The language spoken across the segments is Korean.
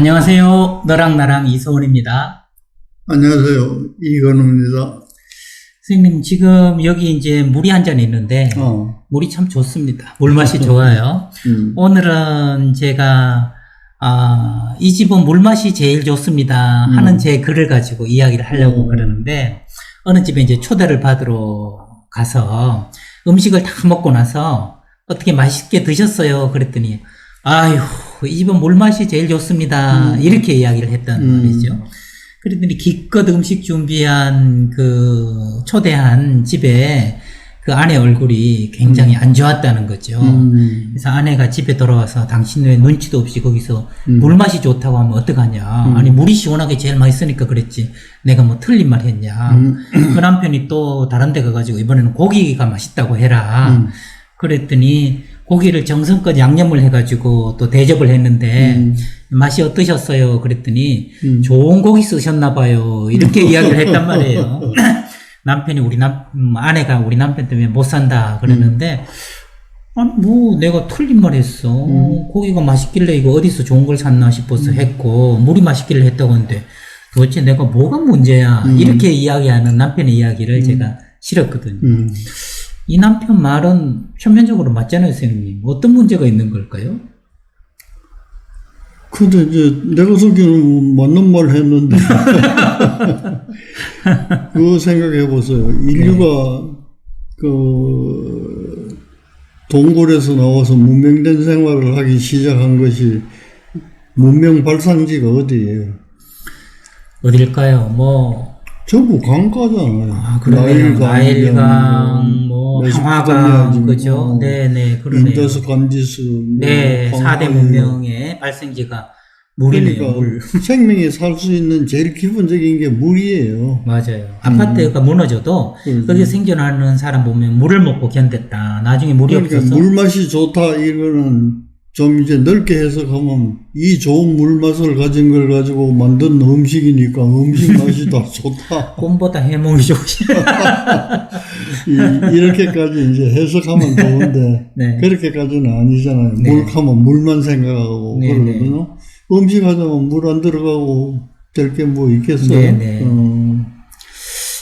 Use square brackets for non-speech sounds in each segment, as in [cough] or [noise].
안녕하세요. 너랑 나랑 이소원입니다. 안녕하세요. 이건우입니다. 선생님, 지금 여기 이제 물이 한 잔 있는데, 어, 물이 참 좋습니다. 물맛이 좋아요. 음, 오늘은 제가, 아, 이 집은 물맛이 제일 좋습니다. 하는 음. 제 글을 가지고 이야기를 하려고 음. 그러는데, 어느 집에 이제 초대를 받으러 가서 음식을 다 먹고 나서 어떻게 맛있게 드셨어요? 그랬더니, 아유, 이 집은 물맛이 제일 좋습니다. 음. 이렇게 이야기를 했단 음. 말이죠. 그랬더니 기껏 음식 준비한 그 초대한 집에 그 아내 얼굴이 굉장히 안 좋았다는 거죠. 음, 그래서 아내가 집에 돌아와서 당신 왜 눈치도 없이 거기서 음. 물맛이 좋다고 하면 어떡하냐. 음. 아니, 물이 시원하게 제일 맛있으니까 그랬지. 내가 뭐 틀린 말 했냐. 음, 그 남편이 또 다른 데 가가지고 이번에는 고기가 맛있다고 해라. 음. 그랬더니 고기를 정성껏 양념을 해가지고 또 대접을 했는데 음. 맛이 어떠셨어요? 그랬더니 음. 좋은 고기 쓰셨나 봐요. 이렇게 이야기를 했단 [laughs] 말이에요. [clears throat] 남편이 우리 남 음, 아내가 우리 남편 때문에 못 산다 그러는데 아니 뭐 내가 틀린 말 했어. 음. 고기가 맛있길래 이거 어디서 좋은 걸 샀나 싶어서 했고 물이 맛있길래 했다고 하는데 도대체 내가 뭐가 문제야? 음. 이렇게 이야기하는 남편의 이야기를 제가 싫었거든요. 음. 이 남편 말은 표면적으로 맞잖아요, 선생님. 어떤 문제가 있는 걸까요? 근데 이제 내가 듣기에는 맞는 말 했는데 [laughs] 그거 생각해 보세요. 인류가 그 동굴에서 나와서 문명된 생활을 하기 시작한 것이 문명 발상지가 어디예요? 어딜까요? 뭐 전부 강가잖아요. 아, 그러네요. 나일강, 뭐, 메소포타미아 항화강, 지금, 그죠? 어, 네네, 그러네요. 인더스 간디스 뭐 네. 4대 문명의 발생지가 물이네요, 그러니까 물. [laughs] 생명이 살 수 있는 제일 기본적인 게 물이에요. 맞아요. 아파트가 무너져도 음. 거기 생존하는 사람 보면 물을 먹고 견뎠다. 나중에 물이 그러니까 없어서. 물 맛이 좋다 이거는 좀 이제 넓게 해석하면 이 좋은 물 맛을 가진 걸 가지고 만든 음식이니까 음식 맛이 다 [laughs] 좋다. 꿈보다 해몽이 좋으시 [laughs] 이, 이렇게까지 이제 해석하면 좋은데 [laughs] 네. 그렇게까지는 아니잖아요. 네. 물 하면 물만 생각하고 네, 그러거든요. 음식 하자면 물 안 들어가고 될 게 뭐 있겠어요. 네, 네. 어,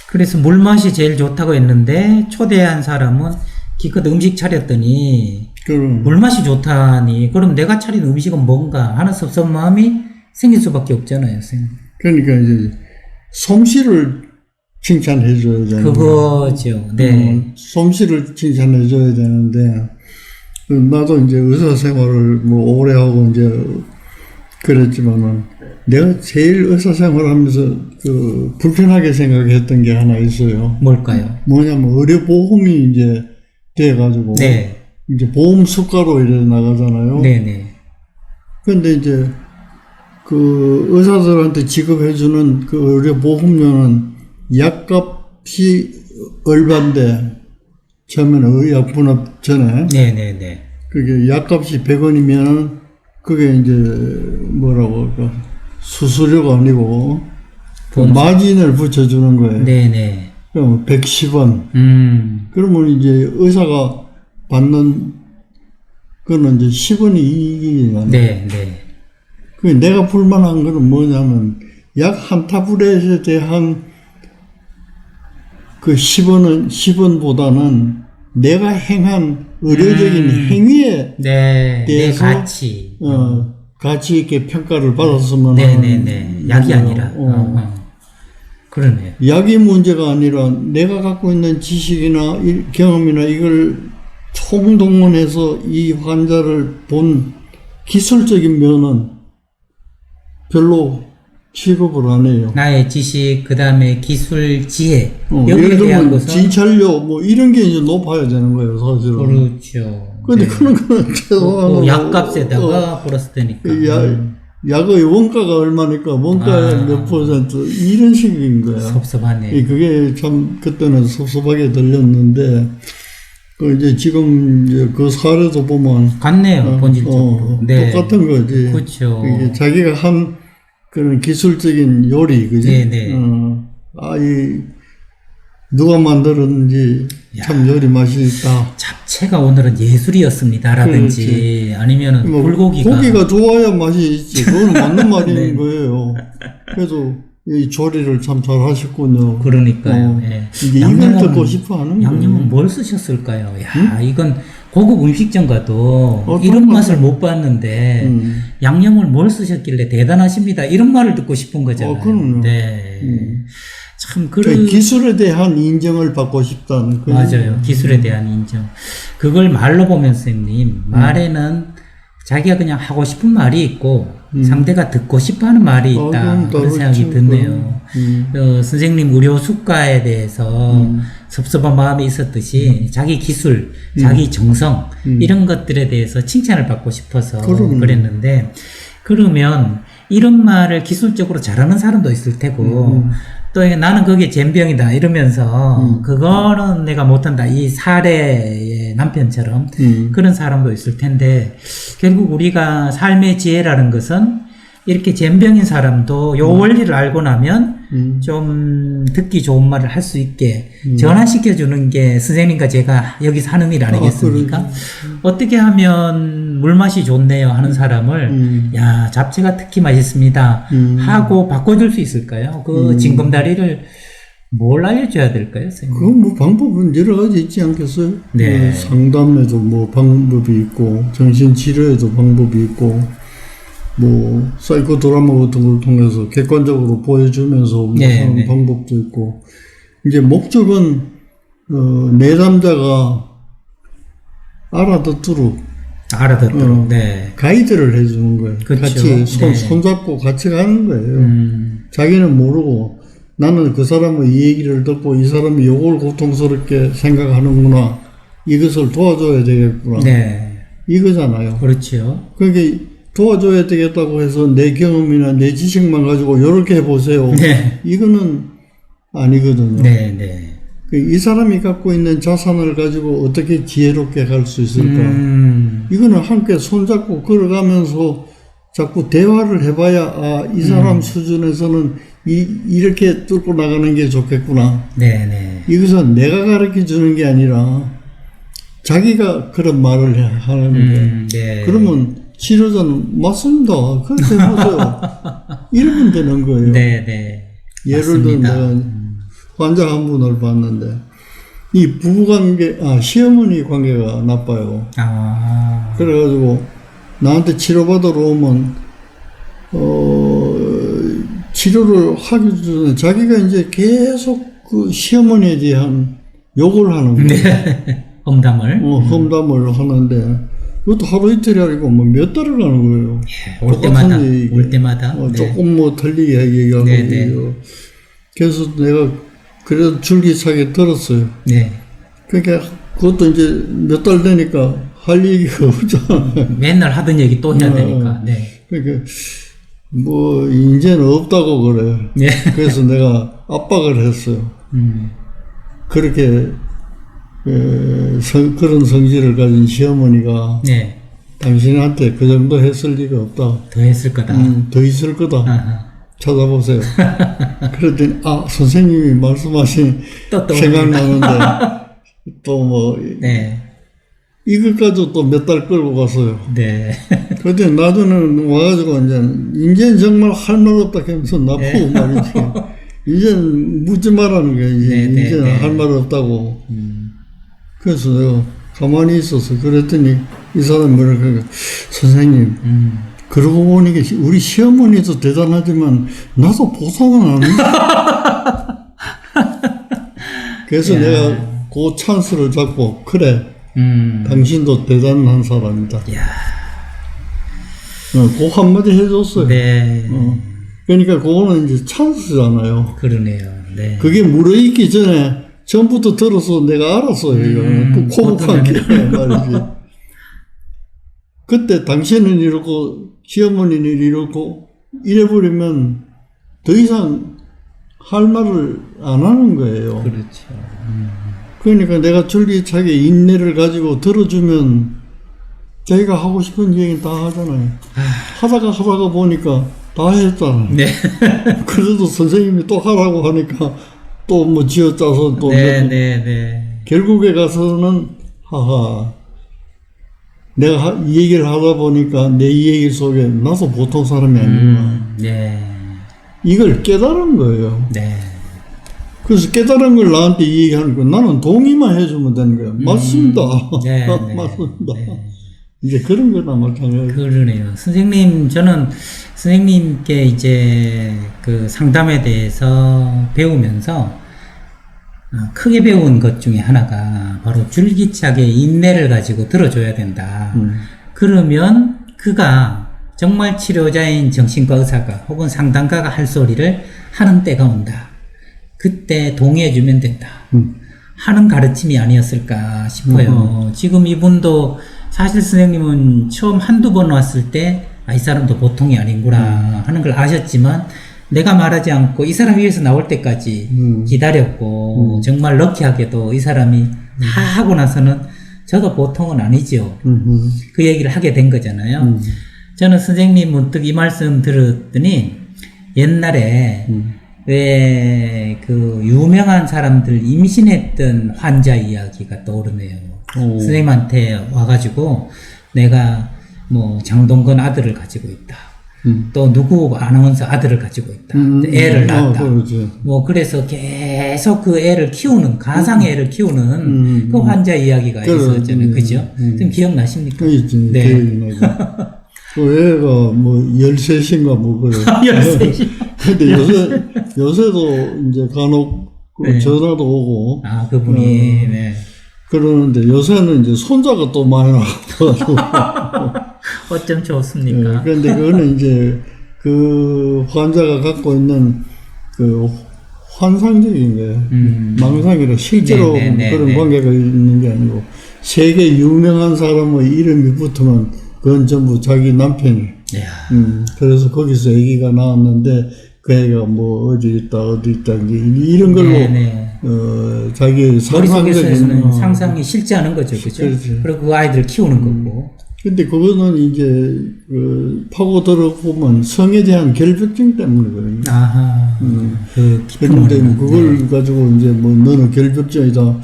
그래서 물맛이 제일 좋다고 했는데, 초대한 사람은 기껏 음식 차렸더니, 그럼 물맛이 좋다니, 그럼 내가 차린 음식은 뭔가 하는 섭섭한 마음이 생길 수밖에 없잖아요, 선생님. 그러니까 이제 솜씨를 칭찬해 줘야 되는 그거죠. 네. 어, 솜씨를 칭찬해 줘야 되는데 그 나도 이제 의사 생활을 뭐 오래 하고 이제 그랬지만은 내가 제일 의사 생활하면서 그 불편하게 생각했던 게 하나 있어요. 뭘까요? 뭐냐면 의료 보험이 이제 돼가지고 네. 이제 보험 수가로 이래 나가잖아요. 네네. 근데 이제 그 의사들한테 지급해주는 그 의료 보험료는 약값이 얼반데 처음에는 의약분업 전에 네네네. 그게 약값이 100원이면 그게 이제 뭐라고 할까 수수료가 아니고 그 마진을 붙여주는 거예요. 네네. 그럼 110원. 음. 그러면 이제 의사가 받는 그거는 이제 10원이 이익이 나는 네, 네. 그 내가 불만한 거는 뭐냐면 약 한 타블렛에 대한 그 10원은 10원보다는 내가 행한 의료적인 음. 행위에 네. 내 대해서- 가치. 어, 가치 있게 평가를 받았으면 네네네. 약이 어, 아니라. 어. 어, 어. 그러네요. 약이 문제가 아니라 내가 갖고 있는 지식이나 이- 경험이나 이걸 총동원해서 이 환자를 본 기술적인 면은 별로 취급을 안 해요. 나의 지식, 그 다음에 기술, 지혜. 어, 예를 들면 것은. 진찰료 뭐 이런 게 이제 높아야 되는 거예요, 사실은. 그렇죠. 근데 네. 그런 거는 최소한 또 약값에다가 플러스 되니까. 그 야, 약의 원가가 얼마니까 원가의 아. 몇 퍼센트 이런 식인 거야. 섭섭하네. 이 그게 참 그때는 섭섭하게 들렸는데 그 이제 지금 이제 그 사례도 보면 같네요, 본질적으로. 어, 네. 똑같은 거지. 그렇죠. 이게 자기가 한 그런 기술적인 요리, 그지? 네네. 어, 아, 이 누가 만들었는지 참 요리 맛이 있다. 잡채가 오늘은 예술이었습니다라든지 아니면은 뭐 불고기가 고기가 좋아야 맛이 있지. 그건 맞는 [laughs] 말인 네. 거예요. 그래서 이 조리를 참 잘 하셨군요. 그러니까요. 어, 예. 이제 이걸 듣고 싶어 하는 양념은. 뭘 쓰셨을까요? 야, 이건 고급 음식점 가도 어떤 이런 맛을- 못 봤는데 음. 양념을 뭘 쓰셨길래 대단하십니다. 이런 말을 듣고 싶은 거잖아요. 어, 그럼요. 네. 음. 참그그 기술에 대한 인정을 받고 싶다는 그 맞아요. 기술에 대한 인정. 그걸 말로 보면 선생님 말에는 자기가 그냥 하고 싶은 말이 있고 상대가 듣고 싶어하는 말이 어, 있다. 그럼 그런. 생각이 드네요. 음. 어, 선생님 의료 수가에 대해서 섭섭한 마음이 있었듯이 자기 기술, 자기 정성 이런 것들에 대해서 칭찬을 받고 싶어서 그럼요. 그랬는데 그러면 이런 말을 기술적으로 잘하는 사람도 있을 테고 또 나는 그게 젬병이다 이러면서 그거는 내가 못한다. 이 사례의 남편처럼 음. 그런 사람도 있을 텐데 결국 우리가 삶의 지혜라는 것은 이렇게 젬병인 사람도 요 원리를 알고 나면 음. 좀 듣기 좋은 말을 할 수 있게 전환시켜 주는 게 선생님과 제가 여기서 하는 일 아니겠습니까? 어떻게 하면 물맛이 좋네요 하는 사람을 음. 야 잡채가 특히 맛있습니다 음. 하고 바꿔줄 수 있을까요? 그 징검다리를 뭘 알려줘야 될까요, 선생님? 그건 뭐 방법은 여러 가지 있지 않겠어요? 네. 뭐 상담에도 뭐 방법이 있고 정신치료에도 방법이 있고 뭐 사이코 드라마 같은 걸 통해서 객관적으로 보여주면서 뭐 네, 하는 네. 방법도 있고 이제 목적은 어, 내담자가 알아듣도록 알아듣도록. 어. 네. 가이드를 해주는 거예요. 그렇죠. 같이 손, 네. 손잡고 같이 가는 거예요. 음, 자기는 모르고 나는 그 사람의 이 얘기를 듣고 이 사람이 요걸 고통스럽게 생각하는구나. 이것을 도와줘야 되겠구나. 네. 이거잖아요. 그렇죠. 그게 도와줘야 되겠다고 해서 내 경험이나 내 지식만 가지고 요렇게 해보세요. 네. 이거는 아니거든요. 네, 네. 그이 사람이 갖고 있는 자산을 가지고 어떻게 지혜롭게 갈 수 있을까? 음, 이거는 함께 손잡고 걸어가면서 자꾸 대화를 해봐야 아, 이 음. 사람 수준에서는 이, 이렇게 뚫고 나가는 게 좋겠구나. 네, 네. 이것은 내가 가르쳐 주는 게 아니라 자기가 그런 말을 해- 하는 거예요. 음, 네. 그러면 치료자는 맞습니다. 그렇게 해보세요. 이러면 되는 거예요. 네, 네. 예를 맞습니다. 내가 환자 한 분을 봤는데 이 부부관계, 아, 시어머니 관계가 나빠요. 아, 그래가지고 나한테 치료받으러 오면 어 치료를 하기 전에 자기가 이제 계속 그 시어머니에 대한 욕을 하는 거예요. 네. [laughs] 험담을. 어, 험담을 하는데 그것도 하루 이틀이 아니고 뭐 몇 달을 가는 거예요. 올 똑같은 때마다, 얘기. 올 때마다. 어, 네. 조금 뭐 틀리게 얘기하고 네, 네. 그래서 내가 그래도 줄기차게 들었어요. 네. 그러니까 그것도 이제 몇 달 되니까 할 얘기가 [laughs] 없잖아요. 맨날 하던 얘기 또 해야 어, 되니까. 네. 그러니까 뭐 이제는 없다고 그래. 네. 그래서 내가 압박을 했어요. [laughs] 음, 그렇게 에, 성- 그런 성질을 가진 시어머니가 네. 당신한테 그 정도 했을 리가 없다. 더 했을 거다. 음, 더 있을 거다. 아하. 찾아보세요. [laughs] 그랬더니 아 선생님이 말씀하신 또, 또. 생각나는데 [laughs] 또 뭐 네. 이것까지 또 몇 달 끌고 갔어요. 네. 그때 나중에는 와가지고 이제 이제는 정말 할 말 없다 하면서 나보고 네. 말이지. 이제는 묻지 말라는 거야. 이제 네, 네, 이제는 네. 할말 없다고. 음, 그래서 내가 가만히 있었어. 그랬더니 이 사람이 뭐라 그래. 선생님, 음. 그러고 보니까 우리 시어머니도 대단하지만 나도 보상은 안 해. [laughs] 그래서 야. 내가 그 찬스를 잡고 그래 음. 당신도 대단한 사람이다. 야. 어, 그 한마디 해줬어요. 네. 어. 그러니까 그거는 이제 찬스잖아요. 그러네요. 네. 그게 물어있기 전에 전부터 들어서 내가 알았어요. 음, 이거는 그 코복한 게 말이지. 그때 당신은 이렇고 시어머니는 이렇고 이래버리면 더 이상 할 말을 안 하는 거예요. 그렇죠. 그러니까 내가 줄기차게 인내를 가지고 들어주면 자기가 하고 싶은 얘기는 다 하잖아요. 하다가 하다가 보니까 다 했잖아요. 네. [laughs] 그래도 선생님이 또 하라고 하니까 또 뭐 지어짜서 또 네, 몇- 네, 네. 결국에 가서는 하하 내가 하- 이 얘기를 하다 보니까 내 이 얘기 속에 나도 보통 사람이 아니구나 음, 네, 이걸 깨달은 거예요. 네. 그래서 깨달은 걸 나한테 이 얘기하는 거 나는 동의만 해주면 되는 거야. 맞습니다. 네, [laughs] 네, 맞습니다. 네. 이제 그런 거나 마찬가지. 그러네요. 선생님, 저는 선생님께 이제 그 상담에 대해서 배우면서 어, 크게 배운 것 중에 하나가 바로 줄기차게 인내를 가지고 들어줘야 된다. 음. 그러면 그가 정말 치료자인 정신과 의사가 혹은 상담가가 할 소리를 하는 때가 온다. 그때 동의해주면 된다. 음. 하는 가르침이 아니었을까 싶어요. 지금 이분도 사실 선생님은 처음 한두 번 왔을 때, 아, 이 사람도 보통이 아닌구나 하는 걸 아셨지만, 내가 말하지 않고 이 사람 위해서 나올 때까지 음. 기다렸고, 정말 럭키하게도 이 사람이 다 하고 나서는 저도 보통은 아니죠. 음. 그 얘기를 하게 된 거잖아요. 음. 저는 선생님 문득 이 말씀 들었더니, 옛날에 음. 왜그 유명한 사람들 임신했던 환자 이야기가 떠오르네요. 오. 선생님한테 와가지고 내가 뭐 장동건 아들을 가지고 있다. 음. 또 누구 아나운서 아들을 가지고 있다. 음. 애를 아, 낳았다. 그러지. 뭐 그래서 계속 그 애를 키우는 가상의 애를 키우는 음. 그 환자 이야기가 그래. 있었잖아요. 음. 그죠? 음. 좀 기억나십니까? 그 있지. 네. 나죠. [laughs] 그 애가 뭐 13인가 뭐 그래. [laughs] 13시. [laughs] 근데 요새, 요새도 이제 간혹 그 네. 전화도 오고 아, 그분이, 음. 네. 그러는데 요새는 이제 손자가 또 많이 나와가지고. [laughs] 어쩜 예, 좋습니까? 그런데 그거는 이제 그 환자가 갖고 있는 그 환상적인 거예요. 음. 망상이라 실제로 네, 네, 네, 그런 네. 관계가 있는 게 아니고 세계 유명한 사람의 이름이 붙으면 그건 전부 자기 남편이. 이야. 음, 그래서 거기서 아기가 나왔는데 그 애가 뭐 어디 있다 어디 있다 이제 이런 걸로 네, 네. 어 자기 머릿속에서는. 상상이 실제하는 거죠, 그죠? 그렇지. 음. 그리고 그 아이들을 키우는 거고. 근데 그거는 이제 그 파고 들어보면 성에 대한 결벽증 때문이거든요. 아하, 그 깊은 그런데 원인은, 그걸 가지고 이제 뭐 너는 결벽증이다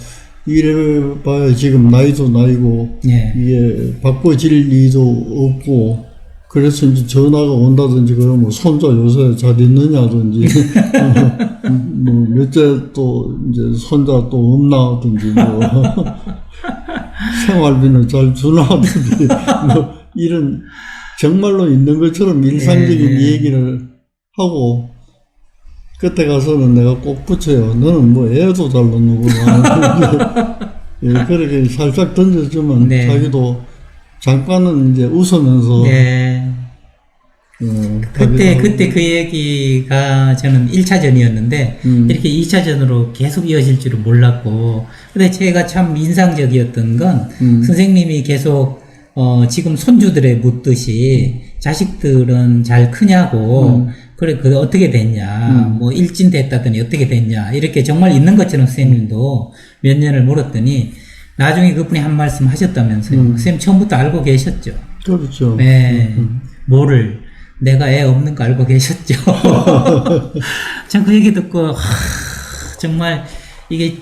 이래 봐야 지금 나이도 나이고 네. 이게 바꿔질 리도 없고 그래서 이제 전화가 온다든지 그러면 손자 요새 잘 있느냐든지 어, [laughs] 뭐 몇째 또 이제 손자 또 없나든지 뭐 [laughs] 생활비는 잘 주나든지 [laughs] 뭐 이런 정말로 있는 것처럼 일상적인 네, 네. 얘기를 하고 그때 가서는 내가 꼭 붙여요. 너는 뭐 애도 잘 놓는구나. 예, 그렇게 살짝 던져주면 네. 자기도 잠깐은 이제 웃으면서 네. 어, 그때, 그때 그 얘기가 저는 1차전이었는데, 음. 이렇게 2차전으로 계속 이어질 줄은 몰랐고, 근데 제가 참 인상적이었던 건, 음. 선생님이 계속, 어, 지금 손주들의 묻듯이, 자식들은 잘 크냐고, 음. 그래, 그 어떻게 됐냐, 뭐 일진 됐다더니 어떻게 됐냐, 이렇게 정말 있는 것처럼 선생님도 몇 년을 물었더니, 나중에 그분이 한 말씀 하셨다면서요. 음. 선생님 처음부터 알고 계셨죠? 그렇죠. 네. 뭐를 내가 애 없는 거 알고 계셨죠. [laughs] 전그 얘기 듣고 하, 정말 이게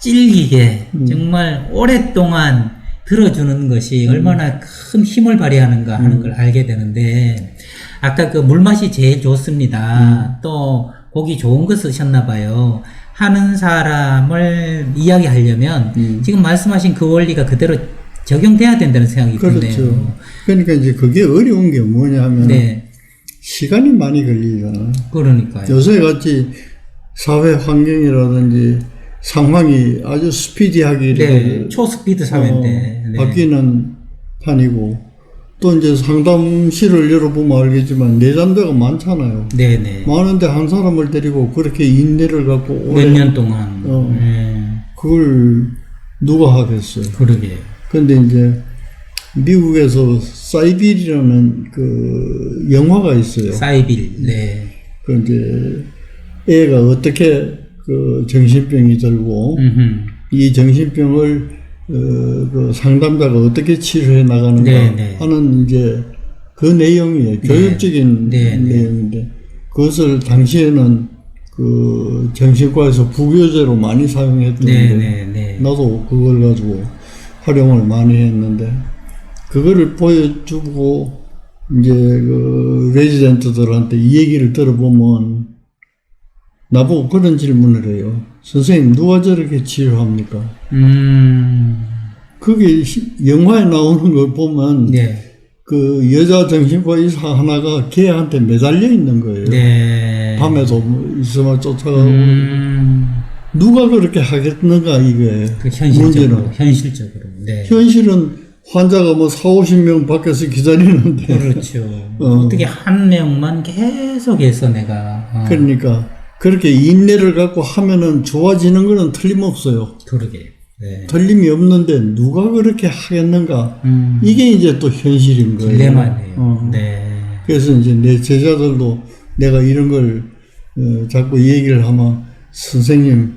찔기게 정말 오랫동안 들어주는 것이 얼마나 큰 힘을 발휘하는가 하는 걸 알게 되는데 아까 그 물맛이 제일 좋습니다. 또 고기 좋은 거 쓰셨나 봐요. 하는 사람을 이야기하려면 음. 지금 말씀하신 그 원리가 그대로 적용돼야 된다는 생각이 드네요. 그렇죠. 그러니까 이제 그게 어려운 게 뭐냐면 네, 시간이 많이 걸리잖아. 그러니까요. 요새 같이 사회 환경이라든지 상황이 아주 스피디하게 네, 초스피드 사회인데. 어, 네. 바뀌는 판이고 또 이제 상담실을 열어보면 알겠지만 내장자가 많잖아요. 네, 네. 많은데 한 사람을 데리고 그렇게 인내를 갖고 몇 년 동안. 어. 네, 그걸 누가 하겠어요. 그러게요. 근데 이제 미국에서 사이빌이라는 그 영화가 있어요. 사이빌. 네. 그 이제 애가 어떻게 그 정신병이 들고 음흠. 이 정신병을 어, 그 상담자가 어떻게 치료해 나가는가 네, 네. 하는 이제 그 내용이에요. 교육적인 네, 네. 내용인데 그것을 당시에는 그그 정신과에서 부교재로 많이 사용했던데 네, 네, 네. 나도 그걸 가지고 활용을 많이 했는데 그거를 보여주고 이제 그 레지던트들한테 이 얘기를 들어보면 나보고 그런 질문을 해요. 선생님 누가 저렇게 치료합니까? 음, 그게 시- 영화에 나오는 걸 보면 네. 그 여자 정신과 의사 하나가 걔한테 매달려 있는 거예요. 네. 밤에도 뭐 있으면 쫓아가고 음, 누가 그렇게 하겠는가 이거예요. 그 현실적으로, 문제는 현실적으로. 네. 현실은 환자가 뭐 4, 50명 밖에서 기다리는데 그렇죠. 어. 어. 떻게한 명만 계속해서 내가 어, 그러니까 그렇게 인내를 갖고 하면은 좋아지는 거는 틀림없어요. 그러게. 네. 틀림이 없는데 누가 그렇게 하겠는가? 음, 이게 이제 또 현실인 거예요. 딜레마네요. 어. 네. 그래서 이제 내 제자들도 내가 이런 걸 어, 자꾸 얘기를 하면 선생님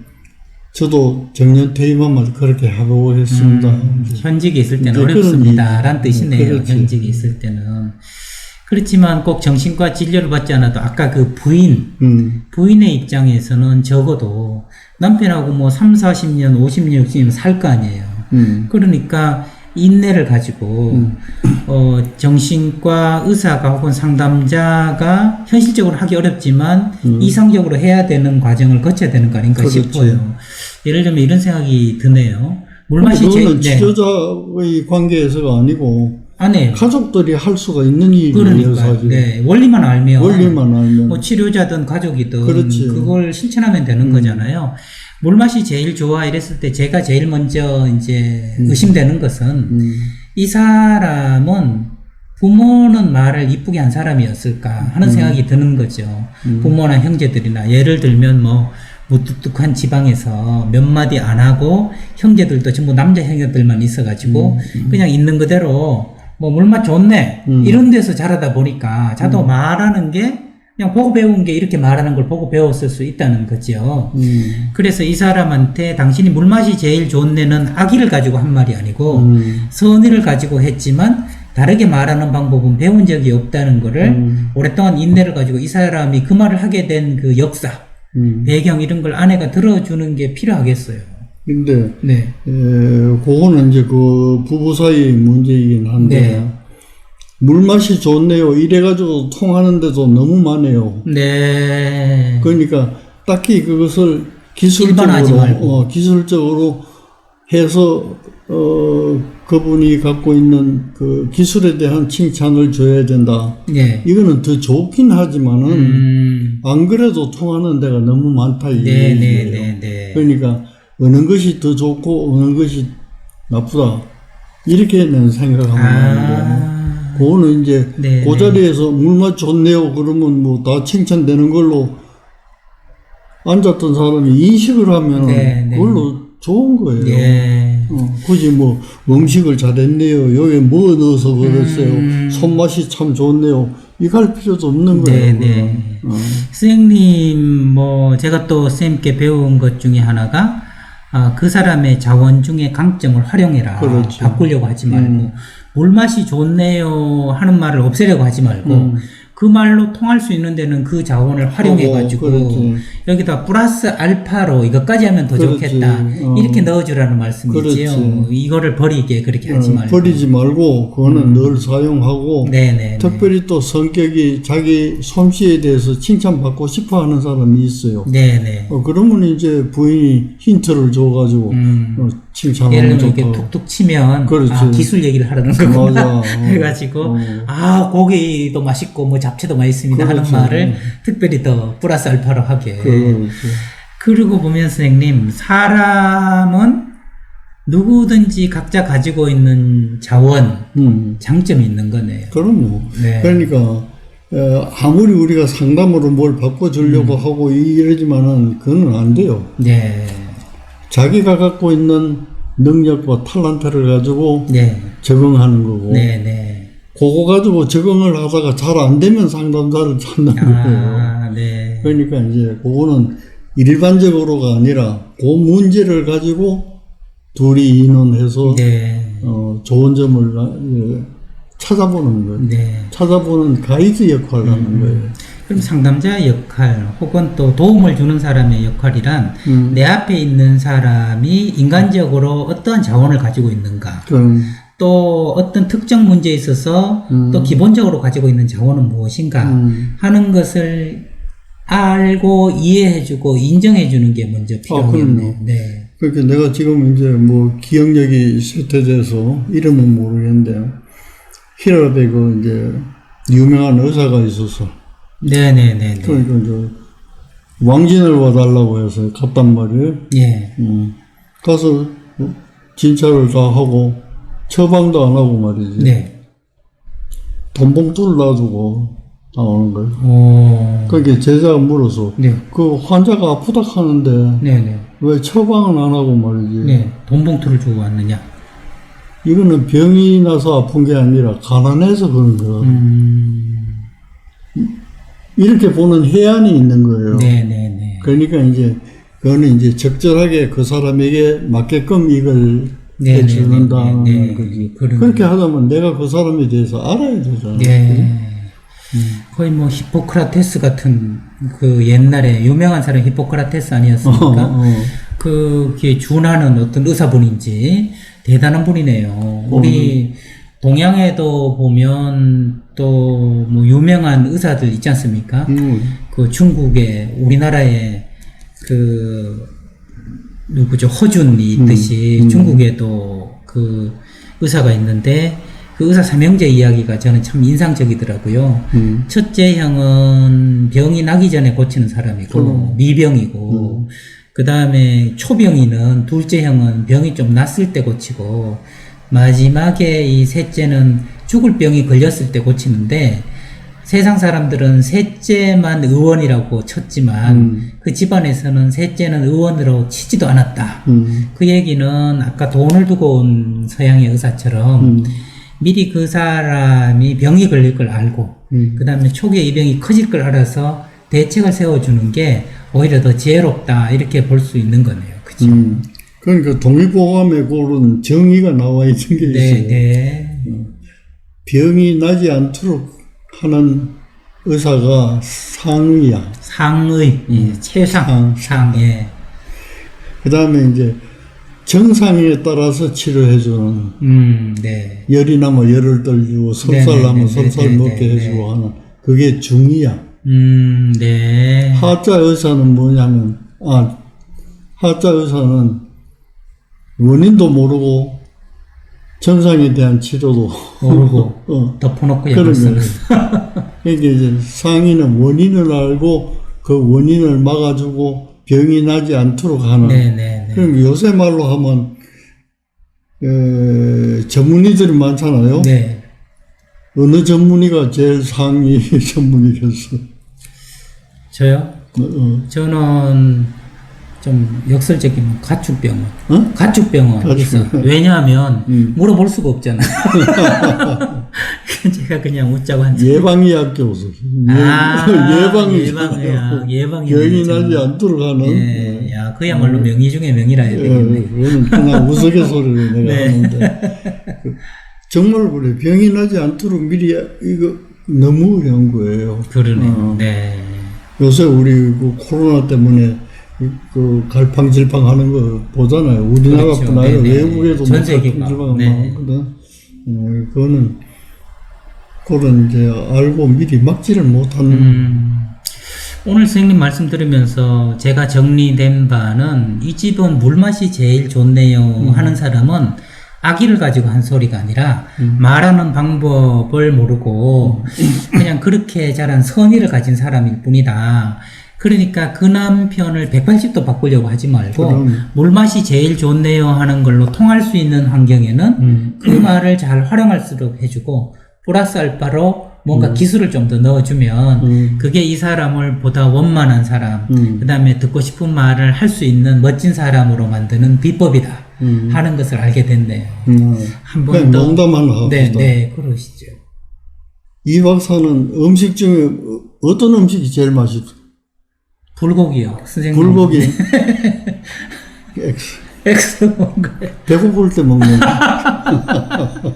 저도 정년 퇴임하면 그렇게 하고 했습니다. 음, 현직에 있을 때는 이제 그런 어렵습니다. 얘기. 라는 뜻이네요. 현직에 있을 때는. 그렇지만 꼭 정신과 진료를 받지 않아도 아까 그 부인, 음, 부인의 입장에서는 적어도 남편하고 뭐 3, 40년, 50년, 60년 살 거 아니에요. 음, 그러니까 인내를 가지고 어, 정신과 의사가 혹은 상담자가 현실적으로 하기 어렵지만 이상적으로 해야 되는 과정을 거쳐야 되는 거 아닌가 음. 그렇죠. 싶어요. 예를 들면 이런 생각이 드네요. 물 근데 마시 그거는 제 네. 치료자의 관계에서가 아니고 안에 가족들이 할 수가 있는 일이에요, 그러니까 사실. 네, 원리만 알면 원리만 알면. 뭐 치료자든 가족이든 그렇지. 그걸 실천하면 되는 거잖아요. 물맛이 제일 좋아 이랬을 때 제가 제일 먼저 이제 의심되는 것은 음, 이 사람은 부모는 말을 이쁘게 한 사람이었을까 하는 생각이 드는 거죠. 부모나 형제들이나 예를 들면 뭐 무뚝뚝한 지방에서 몇 마디 안 하고 형제들도 전부 남자 형제들만 있어가지고 그냥 있는 그대로 뭐 물맛 좋네 음. 이런 데서 자라다 보니까 자도 말하는 게 그냥 보고 배운 게 이렇게 말하는 걸 보고 배웠을 수 있다는 거죠. 음, 그래서 이 사람한테 당신이 물맛이 제일 좋은 데는 악의를 가지고 한 말이 아니고 음, 선의를 가지고 했지만 다르게 말하는 방법은 배운 적이 없다는 거를 음. 오랫동안 인내를 가지고 이 사람이 그 말을 하게 된 그 역사, 음. 배경 이런 걸 아내가 들어주는 게 필요하겠어요. 근데 네. 에, 그거는 이제 그 부부 사이의 문제이긴 한데 네. 물맛이 좋네요. 이래가지고 통하는데도 너무 많아요. 네. 그러니까 딱히 그것을 기술적으로. 어, 기술적으로 해서 어, 그분이 갖고 있는 그 기술에 대한 칭찬을 줘야 된다. 네. 이거는 더 좋긴 하지만은 음. 안 그래도 통하는 데가 너무 많다 이 네, 네, 얘기예요. 네, 네. 그러니까 어느 것이 더 좋고 어느 것이 나쁘다 이렇게는 생각하면. 아. 그거는 이제 네, 그 자리에서 물맛 좋네요 그러면 뭐 다 칭찬되는 걸로 앉았던 사람이 인식을 하면 네, 네. 그걸로 좋은 거예요. 네. 어, 굳이 뭐 음식을 잘했네요. 여기 뭐 넣어서 그랬어요. 음. 손맛이 참 좋네요. 이거 할 필요도 없는 거예요. 네, 네. 그거는. 어. 선생님, 뭐, 제가 또 선생님께 배운 것 중에 하나가, 아, 그 사람의 자원 중에 강점을 활용해라. 그렇지. 바꾸려고 하지 말고, 물맛이 좋네요 하는 말을 없애려고 하지 말고, 음. 그 말로 통할 수 있는 데는 그 자원을 활용해가지고, 하고, 그렇지. 여기다 플러스 알파로 이것까지 하면 더 그렇지. 좋겠다. 어. 이렇게 넣어주라는 말씀이지요. 그렇지. 이거를 버리게 그렇게 하지 어, 말고. 버리지 말고 그거는 늘 사용하고 네네. 특별히 또 성격이 자기 솜씨에 대해서 칭찬받고 싶어하는 사람이 있어요. 네네. 어, 그러면 이제 부인이 힌트를 줘가지고 음. 어, 예를 칭찬하면 들면 이렇게. 툭툭 치면. 아, 기술 얘기를 하라는 거구나 [laughs] 맞아. 어. 해가지고 어. 아 고기도 맛있고 뭐 잡 채도 맛있습니다 그렇지. 하는 말을 특별히 더 플러스 알파로 하게 그렇지. 그러고 보면 선생님 사람은 누구든지 각자 가지고 있는 자원 음, 장점이 있는 거네요 그럼요. 네. 그러니까 어, 아무리 우리가 상담으로 뭘 음. 바꿔주려고 하고 이러지만은 그건 안 돼요. 네. 자기가 갖고 있는 능력과 탤런트를 가지고 네. 적응하는 거고 네. 네. 그거 가지고 적응을 하다가 잘 안 되면 상담자를 찾는 거예요. 아, 네. 그러니까 이제 그거는 일반적으로가 아니라 그 문제를 가지고 둘이 의논해서 네. 어, 좋은 점을 어, 찾아보는 거예요. 네. 찾아보는 가이드 역할을 음. 하는 거예요. 그럼 상담자 역할 혹은 또 도움을 주는 사람의 역할이란 음. 내 앞에 있는 사람이 인간적으로 어떠한 자원을 가지고 있는가 그럼 또 어떤 특정 문제에 있어서 음. 또 기본적으로 가지고 있는 자원은 무엇인가 음. 하는 것을 알고 이해해주고 인정해주는 게 먼저 필요하겠네요. 아. 네. 그렇게 내가 지금 이제 뭐 기억력이 쇠퇴돼서 이름은 모르겠는데 히라베 그 이제 유명한 의사가 있어서 네네네. 네. 그러니까 이제 왕진을 와달라고 해서 갔단 말이에요. 예. 음. 가서 뭐 진찰을 다 하고 처방도 안 하고 말이지. 네. 돈 봉투를 놔두고 나오는 거예요. 오. 그러니까 제자가 물어서 네. 그 환자가 아프다 하는데 네네. 왜 처방은 안 하고 말이지. 네. 돈 봉투를 주고 왔느냐. 이거는 병이 나서 아픈 게 아니라 가난해서 그런 거. 음. 이렇게 보는 해안이 있는 거예요. 네네네. 그러니까 이제 그거는 이제 적절하게 그 사람에게 맞게끔 이걸 네, 해주는다는 네, 네, 네. 거지. 그런 그렇게 하다면 내가 그 사람에 대해서 알아야 되잖아. 네. 거의 뭐 히포크라테스 같은 그 옛날에 유명한 사람 히포크라테스 어, 아니었습니까? 어. 그게 준하는 어떤 의사분인지 대단한 분이네요. 우리 동양에도 보면 또 뭐 유명한 의사들 있지 않습니까? 음. 그 중국에 우리나라에 그 누구죠 허준이 있듯이 음, 음. 중국에도 그 의사가 있는데 그 의사 삼형제 이야기가 저는 참 인상적이더라고요. 음. 첫째 형은 병이 나기 전에 고치는 사람이고 음. 미병이고 그 다음에 초병이는 둘째 형은 병이 좀 났을 때 고치고 마지막에 이 셋째는 죽을 병이 걸렸을 때 고치는데 세상 사람들은 셋째만 의원이라고 쳤지만 음. 그 집안에서는 셋째는 의원으로 치지도 않았다. 음. 그 얘기는 아까 돈을 두고 온 서양의 의사처럼 음. 미리 그 사람이 병이 걸릴 걸 알고 음. 그 다음에 초기에 이 병이 커질 걸 알아서 대책을 세워주는 게 오히려 더 지혜롭다 이렇게 볼 수 있는 거네요. 그죠? 음. 그러니까 동의보감에 그런 정의가 나와 있는 게 있어요. 네, 네. 병이 나지 않도록 하는 의사가 상의야. 상의, 예, 최상, 상, 예. 그 다음에 이제 정상에 따라서 치료해주는 음, 네. 열이 나면 열을 떨주고 설살 네네네, 나면 설살 네네네, 먹게 네. 해주고 하는 그게 중이야. 음, 네. 하자 의사는 뭐냐면 아 하자 의사는 원인도 모르고 정상에 대한 치료도 모르고 [laughs] 어, 덮어놓고 약을 쓰는. 그러니까 이제 상의는 원인을 알고 그 원인을 막아주고 병이 나지 않도록 하는 네, 네, 네. 그럼 요새 말로 하면 에, 전문의들이 많잖아요. 네. 어느 전문의가 제일 상위 [laughs] 전문의겠어? 저요? 어, 어. 저는 좀 역설적이면 가축병원. 어? 가축병원. 가축. 왜냐하면 음. 물어볼 수가 없잖아. [laughs] 제가 그냥 웃자고 한 예방의학 교수. 아, 예방이 예방의학, 예방이 병이 나지 않도록 하는. 예, 야, 그야말로 명의 중에 명의라 해야 어, 되겠네. 그거는 그냥 우스갯소리를 내가 [laughs] 네. 하는데 그, 정말 그래 병이 나지 않도록 미리 이거 너무 거예요. 그러네. 어. 네. 요새 우리 그 코로나 때문에 그- 그 갈팡질팡 하는 거 보잖아요. 우리나라뿐 그렇죠. 아니라 네네. 외국에도 전뭐 세계가. 갈팡질팡 네. 많거든. 어, 그거는 그런 이제 알고 미리 막지를 못하는 음, 오늘 선생님 말씀 들으면서 제가 정리된 바는 이 집은 물맛이 제일 좋네요 음. 하는 사람은 아기를 가지고 한 소리가 아니라 음. 말하는 방법을 모르고 그냥 그렇게 자란 선의를 가진 사람일 뿐이다. 그러니까 그 남편을 180도 바꾸려고 하지 말고 그럼. 물맛이 제일 좋네요 하는 걸로 통할 수 있는 환경에는 음. 그 말을 잘 활용할 수 있도록 해주고 플러스 알파로 뭔가 기술을 좀 더 넣어주면 음. 그게 이 사람을 보다 원만한 사람 음. 그 다음에 듣고 싶은 말을 할 수 있는 멋진 사람으로 만드는 비법이다 음. 하는 것을 알게 됐네요 음. 한 그냥 번더 농담 하나 합시다. 네, 네, 그러시죠 이 박사는 음식 중에 어떤 음식이 제일 맛있어? 불고기요 선생님 불고기. 엑스. 엑스 뭔가요? 배고플 때 먹는 거. [laughs]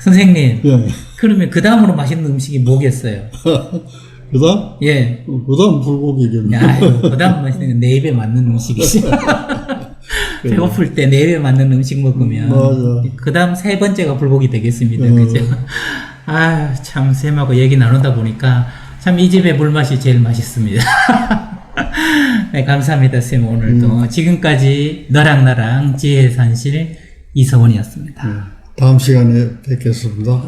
선생님 예. 그러면 그 다음으로 맛있는 음식이 뭐겠어요? [laughs] 그 다음 예. 그 다음 불고기겠네. 아유, 그 다음 맛있는 건내 입에 맞는 음식이지. [laughs] 배고플 때 내 입에 맞는 음식 먹으면. 맞아. 그 다음 세 번째가 불고기 되겠습니다. 음. 그죠? 아, 참, 쌤하고 얘기 나누다 보니까 참 이 집의 물맛이 제일 맛있습니다. [laughs] 네, 감사합니다, 쌤. 오늘도. 지금까지 너랑 나랑 지혜의 산실 이서원이었습니다. 다음 시간에 뵙겠습니다.